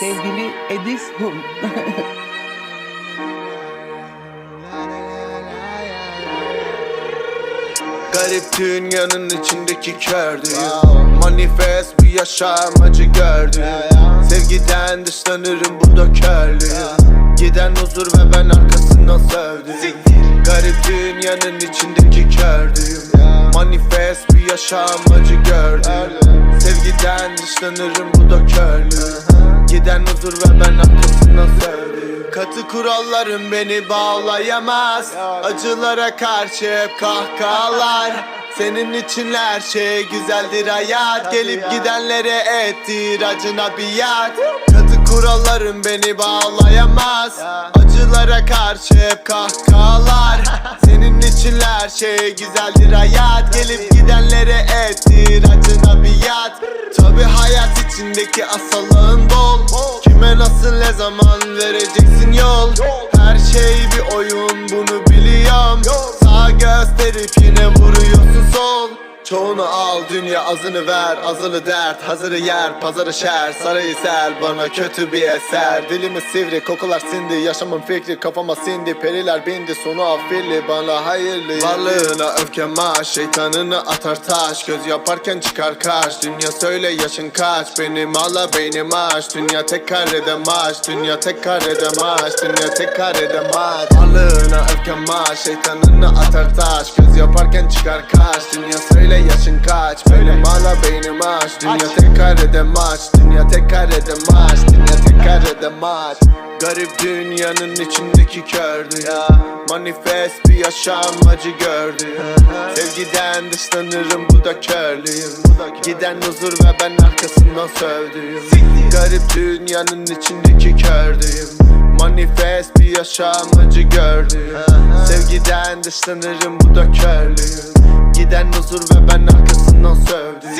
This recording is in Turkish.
Sevgili Edis Hun. Garip dünyanın içindeki kördüğüm Manifest bir yaşamacı gördüm Sevgiden dışlanırım bu da körlüğüm Giden huzur ve ben arkasından sövdüm. Garip dünyanın içindeki kördüğüm Manifest bir yaşamacı gördüm Sevgiden dışlanırım bu da körlüğüm Giden huzur ve ben arkasından sövdüm Katı kurallarım beni bağlayamaz. Acılara karşı hep kahkahalar. Senin için her şey güzeldir hayat. Gelip gidenlere ettir acına biat. Katı kurallarım beni bağlayamaz. Acılara karşı hep için her şey güzeldir hayat. Gelip gidenlere ettir acına biat Tabi hayat içindeki asalığın bol. Kime nasıl ne zaman vereceksin yol? Her şey bir oyun bunu biliyorum. Sağ gösterip yine vuruyorsun sol Çoğunu al dünya azını ver azını dert. Hazırı yer pazarı şer. Sarayı ser Bana kötü bir eser. Dilimi sivri kokular sindi. Yaşamın fikri kafama sindi. Periler bindi sonu affilli bana hayırlı. Varlığına öfkem aş Şeytanını atar taş. Göz yaparken çıkar kaş. Dünya söyle yaşın kaç? Benim ala beynim aç. Dünya tek karede maç Dünya tek karede maç Dünya tek karede maç Varlığına öfkem aş Şeytanını atar taş. Göz yaparken çıkar kaş. Dünya söyle yaşın kaç? Benim ala beynim aç. Dünya tek karede maç. Dünya tek karede maç. Dünya tek karede maç. Garip dünyanın içindeki kördü Manifest bir yaşam acı gördü Sevgiden dışlanırım bu da körlüyüm. Giden huzur ve ben arkasından sövdüğüm Garip dünyanın içindeki kördüyüm. Manifest bir yaşam acı gördüm Sevgiden dışlanırım bu da körlüyüm Giden huzur ve ben arkasından sövdüm